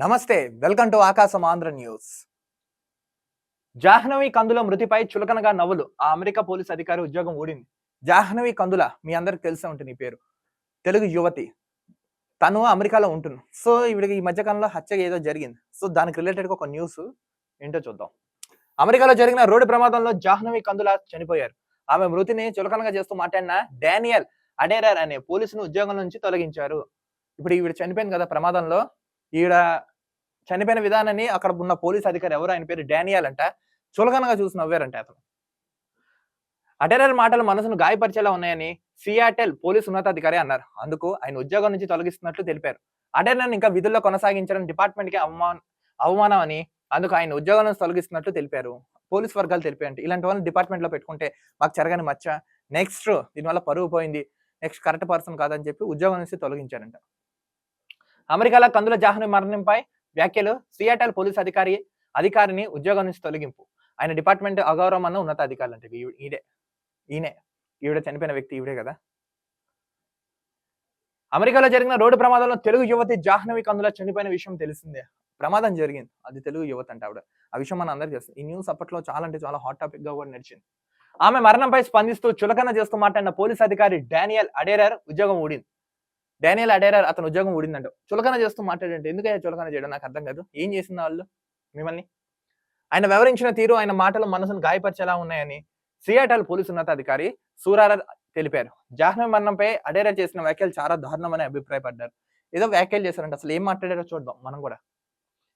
నమస్తే welcome to ఆకాశం Andhra news. Jahnavi కందుల మృతిపై చులకనగా నవ్వులు. ఆ అమెరికా పోలీస్ అధికారి ఉద్యోగం ఊడింది. జాహ్నవి కందుల మీ అందరికి తెలిసే ఉంటుంది ఈ పేరు. తెలుగు యువతి. తను అమెరికాలో ఉంటుంది సో ఇవిడికి ఈ మధ్యకాలంలో హత్య ఏదో జరిగింది. సో దానికి రిలేటెడ్గా ఒక న్యూస్ ఏంటో చూద్దాం. అమెరికాలో జరిగిన రోడ్డు ప్రమాదంలో జాహ్నవి కందుల చనిపోయారు. ఆమె మృతిని చులకనగా చేస్తూ మాట్లాడిన డానియల్ అడేరర్ అనే పోలీసును ఉద్యోగం నుంచి తొలగించారు. ఇప్పుడు ఈవిడ చనిపోయింది కదా ప్రమాదంలో. ఈడ చనిపోయిన విధానాన్ని అక్కడ ఉన్న పోలీస్ అధికారి ఎవరు? ఆయన పేరు డానియల్ అంట. చులకనగా చూసి నవ్వారంట అతను. అటెరర్ మాటలు మనసును గాయపరిచేలా ఉన్నాయని సియాటెల్ పోలీస్ ఉన్నతాధికారి అన్నారు. అందుకు ఆయన ఉద్యోగం నుంచి తొలగిస్తున్నట్లు తెలిపారు. అటెరర్ ఇంకా విధుల్లో కొనసాగించడం డిపార్ట్మెంట్కి అవమానం అవమానం అని అందుకు ఆయన ఉద్యోగం నుంచి తొలగిస్తున్నట్లు తెలిపారు. పోలీస్ వర్గాలు తెలిపాయంట. ఇలాంటి వాళ్ళని డిపార్ట్మెంట్లో పెట్టుకుంటే మాకు జరగని మచ్చ. నెక్స్ట్ దీనివల్ల పరువు పోయింది. నెక్స్ట్ కరెక్ట్ పర్సన్ కాదని చెప్పి ఉద్యోగం నుంచి తొలగించారంట. అమెరికాలో కందుల జాహ్నవి మరణంపై వ్యాఖ్యలు సియాటల్ పోలీస్ అధికారి అధికారిని ఉద్యోగం నుంచి తొలగింపు. ఆయన డిపార్ట్మెంట్ అగౌరవం అన్న ఉన్నత అధికారులు అంటే ఈడే ఈయనే. ఈవిడ చనిపోయిన వ్యక్తి ఈవిడే కదా. అమెరికాలో జరిగిన రోడ్డు ప్రమాదంలో తెలుగు యువతి జాహ్నవి కందుల చనిపోయిన విషయం తెలిసిందే. ప్రమాదం జరిగింది. అది తెలుగు యువత అంటే ఆవిడ. ఆ విషయం మన అందరికీ తెలుసు. ఈ న్యూస్ అప్పట్లో చాలా అంటే చాలా హాట్ టాపిక్గా కూడా నడిచింది. ఆమె మరణంపై స్పందిస్తూ చులకన చేస్తూ మాట్లాడిన పోలీస్ అధికారి డానియల్ అడేరర్. ఉద్యోగం ఊడింది. డానియల్ అడేరర్ అతను ఉద్యోగం ఊడిందంట. చులకన చేస్తూ మాట్లాడంటే ఎందుకయ్యా చులకన చేయడం? నాకు అర్థం కాదు. ఏం చేసింది వాళ్ళు? మిమ్మల్ని? ఆయన వివరించిన తీరు ఆయన మాటలు మనసును గాయపరిచేలా ఉన్నాయని సియాటల్ పోలీసు ఉన్నతాధికారి సూరార తెలిపారు. జాహ్నవి మరణంపై అడేరర్ చేసిన వ్యాఖ్యలు చాలా దారుణమని అభిప్రాయపడ్డారు. ఏదో వ్యాఖ్యలు చేశారంట. అసలు ఏం మాట్లాడారో చూద్దాం మనం కూడా.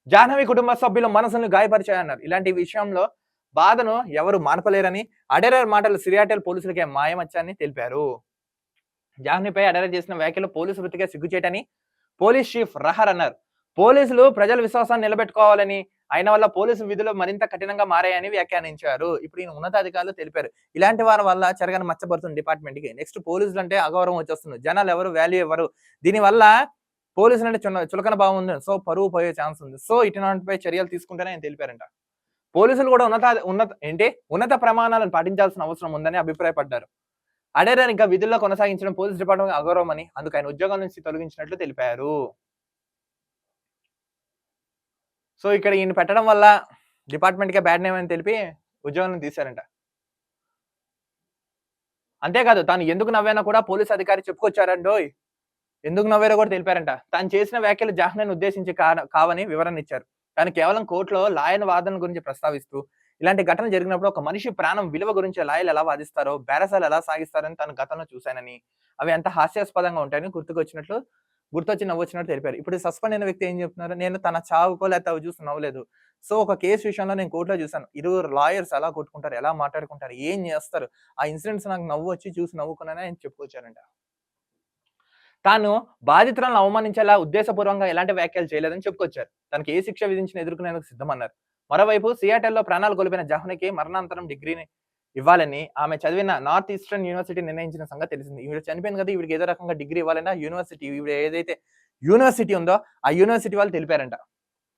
జాహ్నవి కుటుంబ సభ్యులు మనసును గాయపరిచాయన్నారు. ఇలాంటి విషయంలో బాధను ఎవరు మానపలేరని అడేరర్ మాటలు సిరియాటెల్ పోలీసులకే మాయమచ్చాయని తెలిపారు. జాహ్నవిపై అరెస్ట్ చేసిన వ్యాఖ్యలు పోలీసు వృత్తిగా సిగ్గుచేటని పోలీస్ చీఫ్ రహర్ అన్నారు. పోలీసులు ప్రజల విశ్వాసాన్ని నిలబెట్టుకోవాలని ఆయన వల్ల పోలీసు విధులు మరింత కఠినంగా మారాయని వ్యాఖ్యానించారు. ఇప్పుడు ఈయన ఉన్నతాధికారులు తెలిపారు. ఇలాంటి వారి వల్ల చెరగని మచ్చబడుతుంది డిపార్ట్మెంట్కి నెక్స్ట్ పోలీసులు అంటే అగౌరవం వచ్చేస్తుంది. జనాలు ఎవరు వాల్యూ ఎవరు? దీనివల్ల పోలీసులు అంటే చున్న- చులకన భావం ఉంది. సో పరువు పోయే ఛాన్స్ ఉంది. సో ఇటువంటిపై చర్యలు తీసుకుంటేనే ఆయన తెలిపారంట. పోలీసులు కూడా ఉన్నత ఉన్నత ఏంటి? ఉన్నత ప్రమాణాలను పాటించాల్సిన అవసరం ఉందని అభిప్రాయపడ్డారు. అడేరాని ఇంకా విధుల్లో కొనసాగించడం పోలీస్ డిపార్ట్మెంట్ అగౌరవమని అందుకు ఆయన ఉద్యోగం నుంచి తొలగించినట్లు తెలిపారు. సో ఇక్కడ ఈయన పెట్టడం వల్ల డిపార్ట్మెంట్కే బ్యాడ్ నేమ్ అని తెలిపి ఉద్యోగం తీశారంట. అంతేకాదు తాను ఎందుకు నవ్వానో కూడా పోలీస్ అధికారి చెప్పుకొచ్చారండోయ్ ఎందుకు నవ్వారో కూడా తెలిపారంట. తాను చేసిన వ్యాఖ్యలు జాహ్నని ఉద్దేశించి కావని వివరణ ఇచ్చారు. తాను కేవలం కోర్టులో లాయన్ వాదన గురించి ప్రస్తావిస్తూ ఇలాంటి ఘటన జరిగినప్పుడు ఒక మనిషి ప్రాణం విలువ గురించి లాయలు ఎలా వాదిస్తారో బేరసాలు ఎలా సాగిస్తారని తను గతంలో చూశానని అవి ఎంత హాస్యాస్పదంగా ఉంటాయని గుర్తుకొచ్చినట్లు గుర్తొచ్చి నవ్వొచ్చినట్టు తెలిపారు. ఇప్పుడు సస్పెండ్ అయిన వ్యక్తి ఏం చెప్తున్నారు? నేను తన చావుకో లేకపోతే అవి చూసి నవ్వలేదు. సో ఒక కేసు విషయంలో నేను కోర్టులో చూసాను ఇరువురు లాయర్స్ ఎలా కొట్టుకుంటారు? ఎలా మాట్లాడుకుంటారు? ఏం చేస్తారు? ఆ ఇన్సిడెంట్స్ నాకు నవ్వు వచ్చి చూసి నవ్వుకున్నానని ఆయన చెప్పుకొచ్చారంట. తాను బాధితులను అవమానించేలా ఉద్దేశపూర్వంగా ఎలాంటి వ్యాఖ్యలు చేయలేదని చెప్పుకొచ్చారు. తనకి ఏ శిక్ష విధించిన ఎదుర్కొనేందుకు సిద్ధమన్నారు. మరోవైపు సియాటెల్లో ప్రాణాలు కోల్పోయిన జహ్నకి మరణాంతరం డిగ్రీని ఇవ్వాలని ఆమె చదివిన నార్త్ ఈస్టర్న్ యూనివర్సిటీ నిర్ణయించిన సంగతి తెలిసింది. ఈవిడ చనిపోయింది కదా ఈవిడికి ఏదో రకంగా డిగ్రీ ఇవ్వాలన్నా యూనివర్సిటీ ఈవిడ ఏదైతే యూనివర్సిటీ ఉందో ఆ యూనివర్సిటీ వాళ్ళు తెలిపారంట.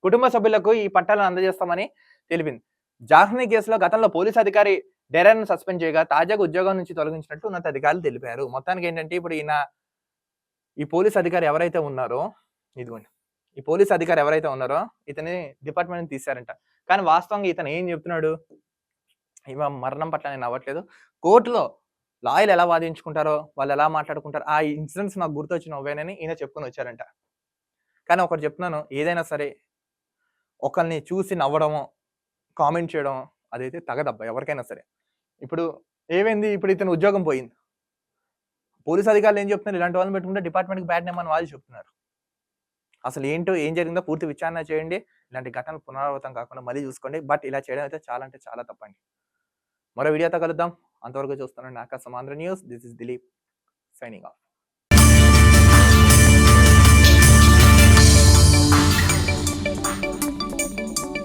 కుటుంబ సభ్యులకు ఈ పట్టాలను అందజేస్తామని తెలిపింది. జాహ్నీ కేసులో గతంలో పోలీస్ అధికారి డెరాన్ సస్పెండ్ చేయగా తాజాగా ఉద్యోగం నుంచి తొలగించినట్టు ఉన్నత అధికారులు తెలిపారు. మొత్తానికి ఏంటంటే ఇప్పుడు ఈయన ఈ పోలీస్ అధికారి ఎవరైతే ఉన్నారో ఇదిగోండి ఈ పోలీస్ అధికారి ఎవరైతే ఉన్నారో ఇతని డిపార్ట్మెంట్ తీశారంట. కానీ వాస్తవంగా ఇతను ఏం చెప్తున్నాడు? ఇవ మరణం పట్ల నేను అవ్వట్లేదు కోర్టులో లాయర్లు ఎలా వాదించుకుంటారో వాళ్ళు ఎలా మాట్లాడుకుంటారో ఆ ఇన్సిడెంట్స్ నాకు గుర్తొచ్చి నవ్వేనని ఈయన చెప్పుకొని వచ్చారంట. కానీ ఒకటి చెప్తున్నాను ఏదైనా సరే ఒకరిని చూసి నవ్వడము కామెంట్ చేయడం అదైతే తగదబ్బా ఎవరికైనా సరే. ఇప్పుడు ఏమైంది? ఇప్పుడు ఇతను ఉద్యోగం పోయింది. పోలీస్ అధికారులు ఏం చెప్తున్నారు? ఇలాంటి వాళ్ళని పెట్టుకుంటే డిపార్ట్మెంట్కి బ్యాడ్ నేమ్ అని వాళ్ళు చెప్తున్నారు. అసలు ఏంటో ఏం జరిగిందో పూర్తి విచారణ చేయండి. ఇలాంటి ఘటనలు పునరావృతం కాకుండా మళ్ళీ చూసుకోండి. బట్ ఇలా చేయడం అయితే చాలా అంటే చాలా తప్పండి. మరో వీడియోతో కలుద్దాం. అంతవరకు చూస్తున్నాను ఆకాశం Andhra news. This is Dilip signing off.